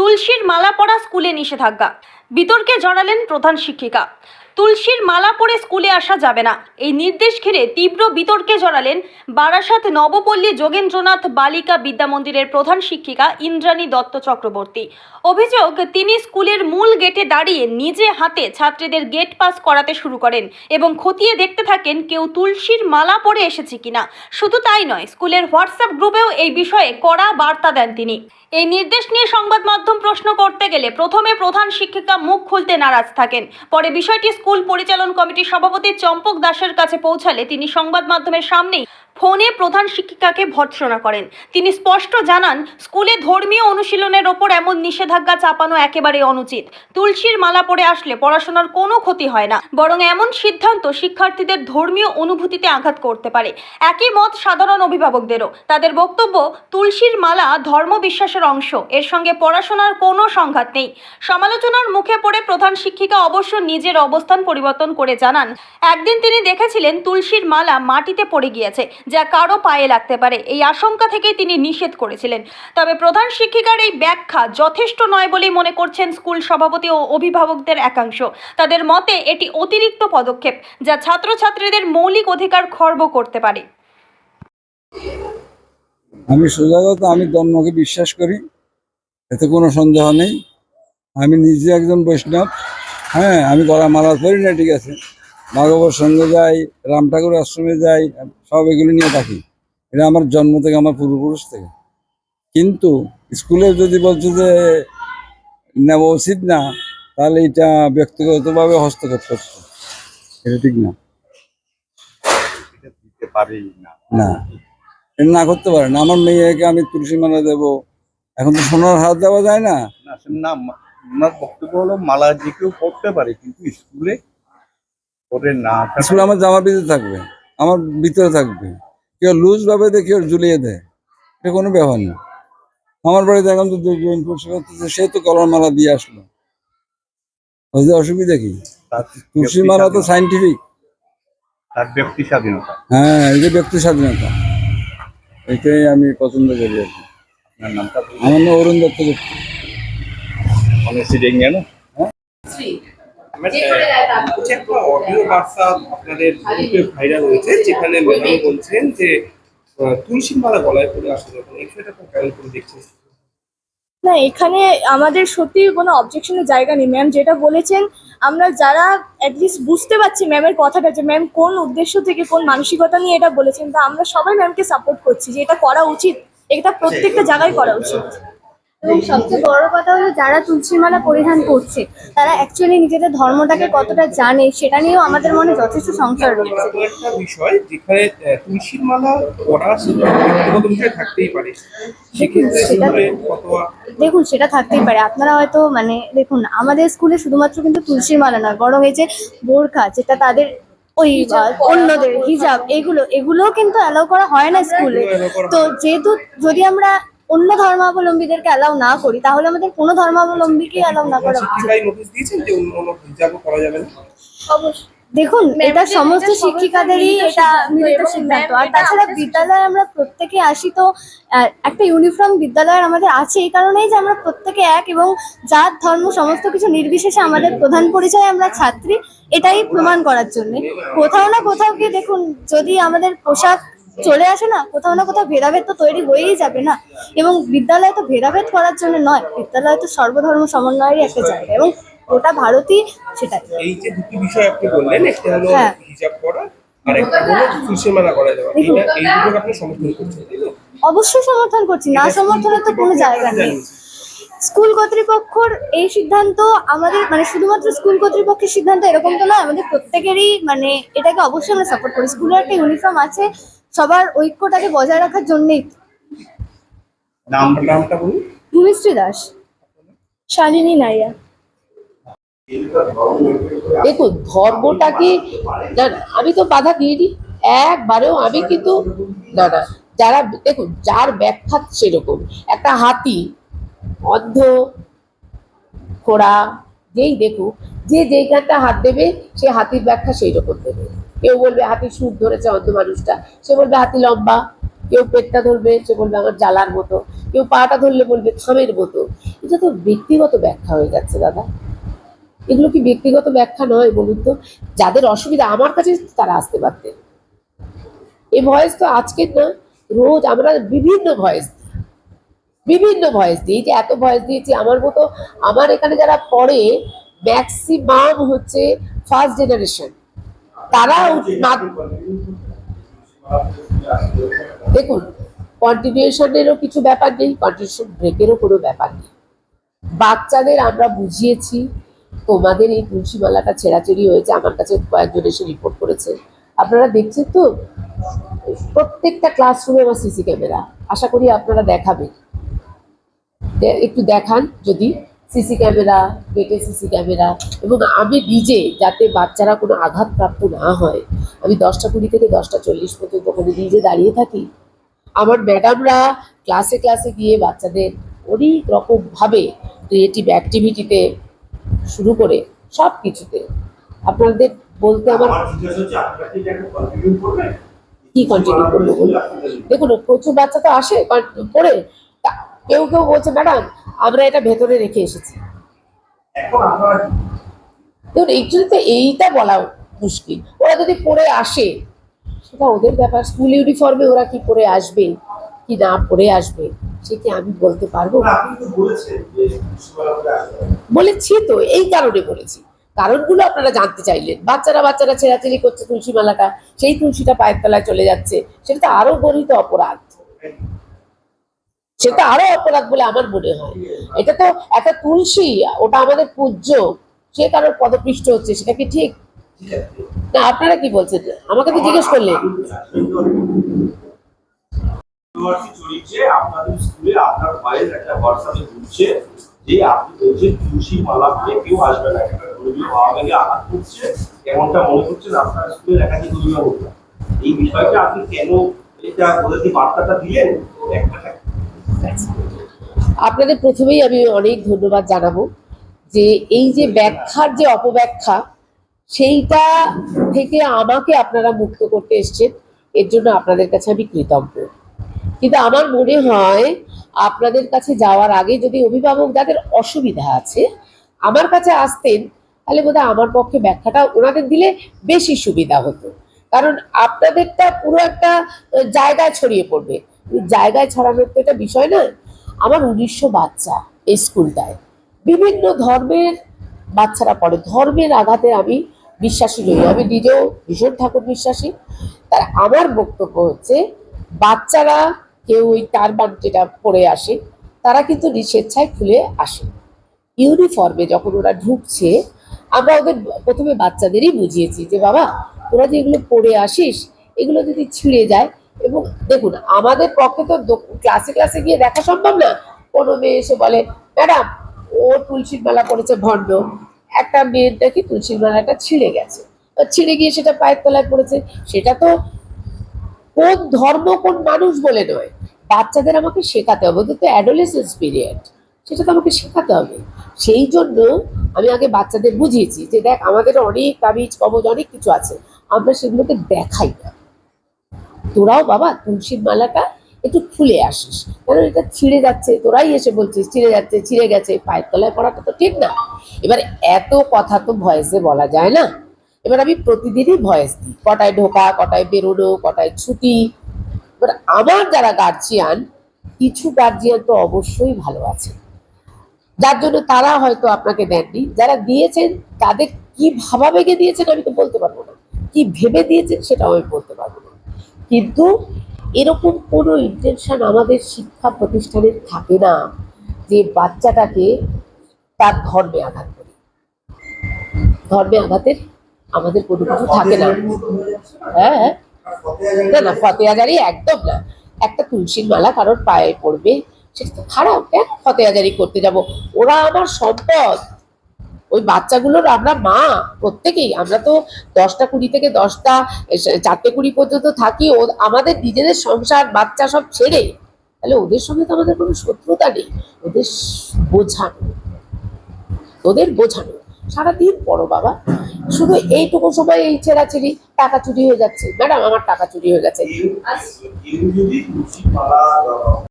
তুলসীর মালা পরা স্কুলে নিষেধাজ্ঞা। বিতর্কে জড়ালেন প্রধান শিক্ষিকা। তুলসীর মালা পরে স্কুলে আসা যাবে না। এই নির্দেশ ঘিরে তীব্র বিতর্কে জড়ালেন বারাসাত নবপল্লী যোগেন্দ্রনাথ বালিকা বিদ্যামন্দিরের প্রধান শিক্ষিকা ইন্দ্রাণী দত্ত চক্রবর্তী। অভিযোগ, তিনি স্কুলের মূল গেটে দাঁড়িয়ে নিজে হাতে ছাত্রীদের গেট পাস করাতে শুরু করেন এবং খতিয়ে দেখতে থাকেন কেউ তুলসীর মালা পরে এসেছে কিনা। শুধু তাই নয়, স্কুলের হোয়াটসঅ্যাপ গ্রুপেও এই বিষয়ে কড়া বার্তা দেন তিনি। এই নির্দেশ নিয়ে সংবাদ মাধ্যম প্রশ্ন করতে গেলে প্রথমে প্রধান শিক্ষিকা মুখ খুলতে নারাজ থাকেন। পরে বিষয়টি স্কুল পরিচালন কমিটির সভাপতি চম্পক দাসের কাছে পৌঁছালে তিনি সংবাদ মাধ্যমের সামনেই ফোনে প্রধান শিক্ষিকাকে ভর্ৎসনা করেন। তিনি স্পষ্ট জানান, স্কুলে ধর্মীয় অনুশীলনের ওপর এমন নিষেধাজ্ঞা চাপানো একেবারে অনুচিত। তুলসীর মালা পরে আসলে পড়াশোনার কোনো ক্ষতি হয় না। বরং এমন সিদ্ধান্ত শিক্ষার্থীদের ধর্মীয় অনুভূতিতে আঘাত করতে পারে। একই মত সাধারণ অভিভাবকদেরও। তাদের বক্তব্য, তুলসীর মালা ধর্ম বিশ্বাসের অংশ। এর সঙ্গে পড়াশোনার কোনো সংঘাত নেই। সমালোচনার মুখে পড়ে প্রধান শিক্ষিকা অবশ্য নিজের অবস্থান পরিবর্তন করে জানান। একদিন তিনি দেখেছিলেন, তুলসীর মালা মাটিতে পড়ে গিয়েছে। যা কারও পায়ে লাগতে পারে। এই আশঙ্কা থেকেই তিনি নিষেধ করেছিলেন। তবে প্রধান শিক্ষিকার এই ব্যাখ্যা যথেষ্ট নয় বলেই মনে করছেন স্কুল সভাপতি ও অভিভাবকদের একাংশ। তাদের মতে এটি অতিরিক্ত পদক্ষেপ যা ছাত্রছাত্রীদের মৌলিক অধিকার খর্ব করতে পারে। আমি সোজাগত আমি ধর্মকে বিশ্বাস করি। এতে কোনো সন্দেহ নেই। আমি নিজে একজন বৈষ্ণব। হ্যাঁ আমি গলা মালা করি না, ঠিক আছে। ভাগবত সঙ্গে যাই, রাম ঠাকুর আশ্রমে যাই, সব এগুলো নিয়ে থাকি। এটা আমার জন্ম থেকে, আমার পূর্বপুরুষ থেকে। কিন্তু স্কুলে যদি বলছে যে নেওয়া উচিত না, তাহলে এটা ব্যক্তিগতভাবে হস্তক্ষেপ করছে। এটা ঠিক না। না। না করতে পারে না। আমার মেয়েকে আমি তুলসী মালা দেবো। এখন তো সোনার হাত দেওয়া যায় না। না বক্তব্য হলো মালা যে কেউ পারে, কিন্তু স্কুলে না থাকা- আমার জামা ভিতরে থাকবে আমার ভিতরে থাকবে। কেউ লুজ ভাবে দেয় কেউ ঝুলিয়ে দেয়। এটা কোনো ব্যাপার না। আমার বাড়িতে এখন তো সে তো কলার মালা দিয়ে আসলো। অসুবিধা কি? তুলসী মালা তো সাইন্টিফিক তার ব্যক্তি স্বাধীনতা। হ্যাঁ এই যে ব্যক্তি স্বাধীনতা। এটাই আমি পছন্দ করি আর কি। আমার নাম অরুণ দত্ত সিডিং জানো একটা অডিও বার্তা আপনাদের গ্রুপে ভাইরাল হয়েছে যেখানে ম্যাডাম বলছেন যে তুলসী মালা গলায় পরে আসা যাবে না। এই বিষয়টা খুব ভাইরাল করে দেখছেন? না এখানে আমাদের সত্যি কোনো অবজেকশনের জায়গা নেই। ম্যাম যেটা বলেছেন আমরা যারা অ্যাটলিস্ট বুঝতে পারছি ম্যামের কথাটা যে ম্যাম কোন উদ্দেশ্য থেকে কোন মানসিকতা নিয়ে এটা বলেছেন তা আমরা সবাই ম্যামকে সাপোর্ট করছি যে এটা করা উচিত। এটা প্রত্যেকটা জায়গায় করা উচিত। এবং সবচেয়ে বড় কথা হলো যারা তুলসী মালা পরিধান করছে তারা অ্যাকচুয়ালি নিজেদের ধর্মটাকে কতটা জানে সেটা নিয়েও আমাদের মনে যথেষ্ট সংশয় রয়েছে। একটা বিষয় যেখানে আহ, মালা ব্যক্তিগত বিষয় থাকতেই পারে। দেখুন সেটা থাকতেই পারে। আপনারা হয়তো মানে দেখুন আমাদের স্কুলে শুধুমাত্র কিন্তু তুলসীর মালা নয় বরং এই যে বোরখা যেটা তাদের ওই অন্যদের হিজাব এগুলো এগুলোও কিন্তু অ্যালাউ করা হয় না স্কুলে। তো যেহেতু যদি আমরা অন্য ধর্মাবলম্বীদেরকে অ্যালাউ না করি তাহলে আমাদের কোনো ধর্মাবলম্বীকে অ্যালাউ না করা উচিত। নোটিশ দিয়েছেন যে অন্য অন্য হিজাবও করা যাবে না? দেখুন এটা সমস্ত শিক্ষিকাদেরই এটা মিলিত সিদ্ধান্ত। আর তাছাড়া বিদ্যালয়ে আমরা প্রত্যেকে আসি তো একটা ইউনিফর্ম বিদ্যালয়ের আমাদের আছে এই কারণেই যে আমরা প্রত্যেকে এক এবং জাত ধর্ম সমস্ত কিছু নির্বিশেষে আমাদের প্রধান পরিচয় আমরা ছাত্রী এটাই প্রমাণ করার জন্য। কোথাও না কোথাও গিয়ে দেখুন যদি আমাদের পোশাক চলে আসে না কোথাও না কোথাও ভেদাভেদ তো তৈরি হয়েই যাবে না। এবং বিদ্যালয় তো ভেদাভেদ করার জন্য নয় বিদ্যালয় তো সর্বধর্ম সমন্বয়েরই একটা জায়গা এবং গোটা ভারতই সেটাই। এই যে দুটি বিষয় আপনি বললেন একটা হলো হ্যাঁ। হিজাব করা আর একটা হলো করা যাওয়া এই দুটোকে আপনি সমর্থন করছেন অবশ্যই সমর্থন করছি না সমর্থনের তো কোনো জায়গা নেই। স্কুল কর্তৃপক্ষর এই সিদ্ধান্ত আমাদের মানে শুধুমাত্র স্কুল কর্তৃপক্ষের সিদ্ধান্ত এরকম তো নয় আমাদের প্রত্যেকেরই মানে এটাকে অবশ্যই আমরা সাপোর্ট করি। স্কুলের একটা ইউনিফর্ম আছে সবার ঐক্যটাকে বজায় রাখার জন্যই নাম নামটা বলুন। ভূমিশ্রী দাস। শালিনী নাইয়া। দেখুন ধর্মটাকে আমি তো বাধা দিইনি। একবারেও আমি কিন্তু না না যারা দেখুন যার ব্যাখ্যা সেরকম। একটা হাতি অন্ধ খোড়া যেই দেখুক যে যেইখানটা হাত দেবে সে হাতির ব্যাখ্যা সেই রকম দেবে। কেউ বলবে, হাতি সুর ধরেছে অন্ধ মানুষটা। সে বলবে, হাতি লম্বা। কেউ পেটটা ধরবে, সে বলবে, আমার জ্বালার মতো। কেউ পাটা ধরলে বলবে থামের মতো। এটা তো ব্যক্তিগত ব্যাখ্যা হয়ে যাচ্ছে, দাদা। এগুলো কি ব্যক্তিগত ব্যাখ্যা নয়, বলুন তো? যাদের অসুবিধা আমার কাছে, তারা আসতে পারতেন এই ভয়েস তো আজকের না, রোজ আমরা বিভিন্ন ভয়েস বিভিন্ন ভয়েস দিই যে এত ভয়েস দিয়েছি, আমার মতো, আমার এখানে যারা পড়ে ম্যাক্সিমাম হচ্ছে ফার্স্ট জেনারেশন তারা দেখুন কন্টিনিউশনেরও কিছু ব্যাপার নেই কন্টিনিউশন ব্রেকেরও কোনো ব্যাপার নেই। বাচ্চাদের আমরা বুঝিয়েছি, তোমাদের এই তুলসীমালাটা ছেঁড়াচেরি হয়েছে, আমার কাছে কয়েকজন এসে রিপোর্ট করেছে। আপনারা দেখছেন তো, প্রত্যেকটা ক্লাসরুমে আমার সিসি ক্যামেরা আশা করি আপনারা দেখাবেন। একটু দেখান যদি সিসি ক্যামেরা গেটে সিসি ক্যামেরা এবং আমি নিজে যাতে বাচ্চারা কোনো আঘাতপ্রাপ্ত না হয় আমি দশটা কুড়ি থেকে দশটা চল্লিশ পর্যন্ত ওখানে নিজে দাঁড়িয়ে থাকি। আমার ম্যাডামরা ক্লাসে ক্লাসে গিয়ে বাচ্চাদের অনেক রকমভাবে ক্রিয়েটিভ অ্যাক্টিভিটিতে শুরু করে সব কিছুতে আপনাদের বলতে আমার কি কন্টিনিউ করব বলুন? দেখুন প্রচুর বাচ্চা তো আসে পড়ে। কেউ কেউ বলছে ম্যাডাম আমরা এটা ভেতরে রেখে এসেছি। দেখুন এইগুলো তো এইটা বলা মুশকিল। ওরা যদি পড়ে আসে সেটা ওদের ব্যাপার। স্কুল ইউনিফর্মে ওরা কি পরে আসবে কি না পরে আসবে সে কি আমি বলতে পারব? বলেছি তো এই কারণে বলেছি। কারণগুলো আপনারা জানতে চাইলেন। বাচ্চারা বাচ্চারা ছেঁড়াছেড়ি করছে তুলসী মালাটা সেই তুলসীটা পায়ের তলায় চলে যাচ্ছে। সেটা তো আরও গরিত অপরাধ। সেটা আরও অপরাধ বলে আমার মনে হয়। এটা তো একটা তুলসী, ওটা আমাদের পূজ্য। সে কারোর পদপৃষ্ঠ হচ্ছে, সেটা কি ঠিক? না, আপনারা কি বলছেন? আমাকে তো জিজ্ঞেস করলেন। আপনাদের স্কুলে আপনার যে আপনি এই বিষয়টা আপনি কেন এটা বার্তাটা দিলেন? একটা আপনাদের প্রথমেই আমি অনেক ধন্যবাদ জানাব যে এই যে ব্যাখ্যার যে অপব্যাখ্যা, সেইটা থেকে আমাকে আপনারা মুক্ত করতে এসছেন, এর জন্য আপনাদের কাছে আমি কৃতজ্ঞ। কিন্তু আমার মনে হয় আপনাদের কাছে যাওয়ার আগে যদি অভিভাবক যাদের অসুবিধা আছে আমার কাছে আসতেন, তাহলে বোধহয় আমার পক্ষে ব্যাখ্যাটা ওনাদের দিলে বেশি সুবিধা হতো। কারণ আপনাদেরটা পুরো একটা জায়গায় ছড়িয়ে পড়বে। জায়গায় ছড়ানোর তো এটা বিষয় না। আমার উনিশশো বাচ্চা এই স্কুলটায়। বিভিন্ন ধর্মের বাচ্চারা পড়ে। ধর্মের আঘাতে আমি বিশ্বাসী নই। আমি নিজেও ভীষণ ঠাকুর বিশ্বাসী। তার আমার বক্তব্য হচ্ছে, বাচ্চারা কেউ ওই টারবান যেটা পরে আসে, তারা কিন্তু স্বেচ্ছায় খুলে আসে। ইউনিফর্মে যখন ওরা ঢুকছে, আমরা ওদের প্রথমে বাচ্চাদেরই বুঝিয়েছি যে, বাবা, তোরা যে এগুলো পরে আসিস, এগুলো যদি ছিঁড়ে যায় এবং দেখুন, আমাদের পক্ষে তো ক্লাসে ক্লাসে গিয়ে দেখা সম্ভব না। কোনো মেয়ে এসে বলে, ম্যাডাম, ও তুলসীর মালা পড়েছে ভণ্ড। একটা মেয়ের নাকি তুলসীর মালাটা ছিঁড়ে গেছে। ছিঁড়ে গিয়ে সেটা পায়ের তলায় পড়েছে। সেটা তো কোন ধর্ম, কোন মানুষ বলে নয়। বাচ্চাদের আমাকে শেখাতে হবে। ওদের তো অ্যাডোলেসেন্স পিরিয়ড সেটা তো আমাকে শেখাতে হবে। সেই জন্য আমি আগে বাচ্চাদের বুঝিয়েছি যে দেখ, আমাদের অনেক কাবিজ কবজ অনেক কিছু আছে। আমরা সেগুলোকে দেখাই না। তোরাও বাবা তুলসীর মালাটা একটু খুলে আসিস। কারণ এটা ছিঁড়ে যাচ্ছে, তোরাই এসে বলছিস, ছিঁড়ে যাচ্ছে, ছিঁড়ে গেছে, পায়ের তলায় পড়াটা তো ঠিক না। এবার এত কথা তো ভয়েসে বলা যায় না। এবার আমি প্রতিদিনই ভয়েস দিই, কটায় ঢোকা, কটায় বেরোনো, কটায় ছুটি। এবার আমার যারা গার্জিয়ান কিছু গার্জিয়ান তো অবশ্যই ভালো আছে। যার জন্য তারা হয়তো আপনাকে দেননি। যারা দিয়েছেন, তাদের কি ভাবাবেগে দিয়েছেন আমি তো বলতে পারব না। কি ভেবে দিয়েছেন সেটাও আমি বলতে পারব কিন্তু এরকম কোনো ইন্টেনশন আমাদের শিক্ষা প্রতিষ্ঠানের থাকে না যে বাচ্চাটাকে তার ধর্মে আঘাত করি। ধর্মে আঘাতের আমাদের কোনো কিছু থাকে না। হ্যাঁ। না না, ফতেহাজারি একদম না। একটা তুলসীর মালা কারোর পায়ে পড়বে, সেটা তো খারাপ। কেন ফতেহাজারি করতে যাব? ওরা আমার সম্পদ। ওই বাচ্চাগুলোর আমরা মা প্রত্যেকেই, আমরা তো দশটা কুড়ি থেকে দশটা চারটে কুড়ি পর্যন্ত থাকি, ও আমাদের নিজেদের সংসার, বাচ্চা সব ছেড়ে। তাহলে ওদের সঙ্গে তো আমাদের কোনো শত্রুতা নেই, ওদের বোঝানো। ওদের বোঝানো। সারাদিন পড়ো বাবা। শুধু এইটুকু সময় এই ছেঁড়াছেড়ি, টাকা চুরি হয়ে যাচ্ছে। ম্যাডাম, আমার টাকা চুরি হয়ে গেছে।